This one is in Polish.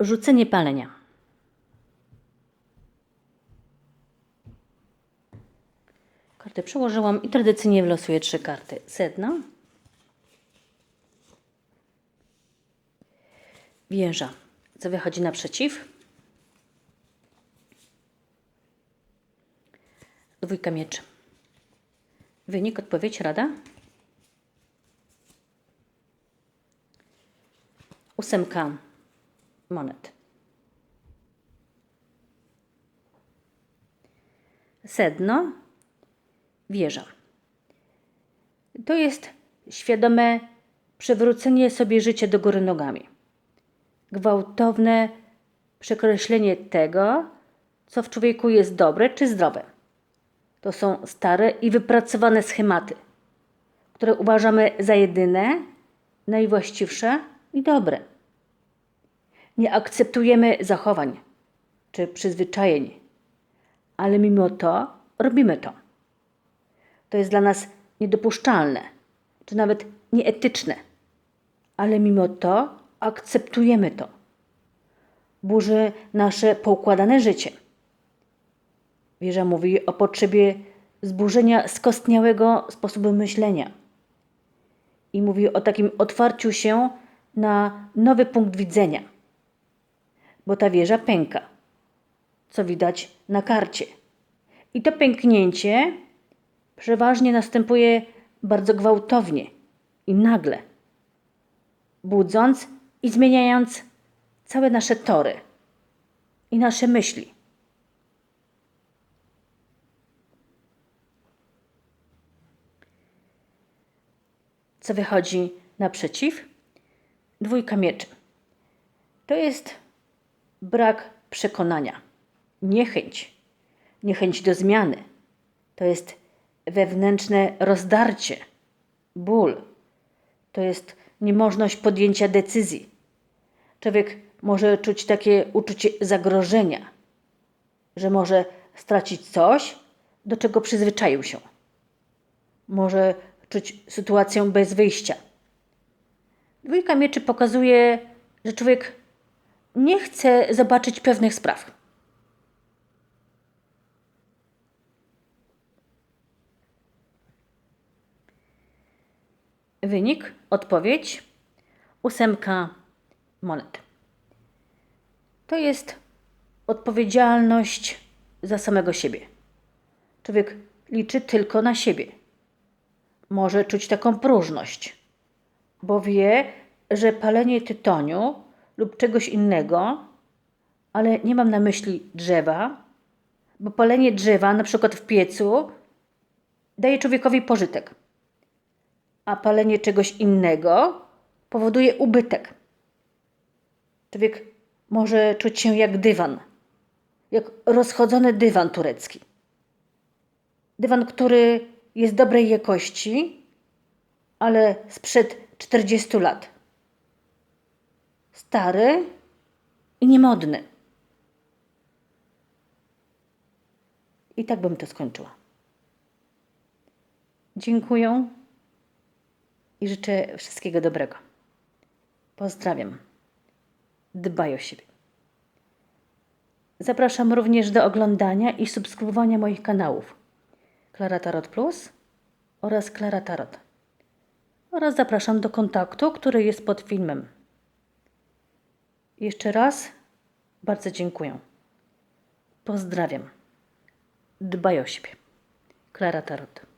Rzucenie palenia. Karty przełożyłam i tradycyjnie wylosuję trzy karty. Sedno. Wieża. Co wychodzi naprzeciw? Dwójka mieczy. Wynik, odpowiedź, rada? Ósemka monet. Sedno, wieża. To jest świadome przewrócenie sobie życia do góry nogami. Gwałtowne przekreślenie tego, co w człowieku jest dobre czy zdrowe. To są stare i wypracowane schematy, które uważamy za jedyne, najwłaściwsze i dobre. Nie akceptujemy zachowań czy przyzwyczajeń, ale mimo to robimy to. To jest dla nas niedopuszczalne, czy nawet nieetyczne, ale mimo to akceptujemy to. Burzy nasze poukładane życie. Wieża mówi o potrzebie zburzenia skostniałego sposobu myślenia i mówi o takim otwarciu się na nowy punkt widzenia, bo ta wieża pęka, co widać na karcie. I to pęknięcie przeważnie następuje bardzo gwałtownie i nagle, budząc i zmieniając całe nasze tory i nasze myśli. Co wychodzi naprzeciw? Dwójka mieczy. To jest brak przekonania, niechęć, niechęć do zmiany. To jest wewnętrzne rozdarcie, ból. To jest niemożność podjęcia decyzji. Człowiek może czuć takie uczucie zagrożenia, że może stracić coś, do czego przyzwyczaił się. Może czuć sytuację bez wyjścia. Dwójka mieczy pokazuje, że człowiek nie chce zobaczyć pewnych spraw. Wynik, odpowiedź, ósemka monet. To jest odpowiedzialność za samego siebie. Człowiek liczy tylko na siebie. Może czuć taką próżność, bo wie, że palenie tytoniu lub czegoś innego, ale nie mam na myśli drzewa, bo palenie drzewa, na przykład w piecu, daje człowiekowi pożytek, a palenie czegoś innego powoduje ubytek. Człowiek może czuć się jak dywan, jak rozchodzony dywan turecki. Dywan, który jest dobrej jakości, ale sprzed 40 lat. Stary i niemodny. I tak bym to skończyła. Dziękuję i życzę wszystkiego dobrego. Pozdrawiam. Dbaj o siebie. Zapraszam również do oglądania i subskrybowania moich kanałów Klara Tarot Plus oraz Klara Tarot. Oraz zapraszam do kontaktu, który jest pod filmem. Jeszcze raz bardzo dziękuję. Pozdrawiam. Dbaj o siebie. Klara Tarot.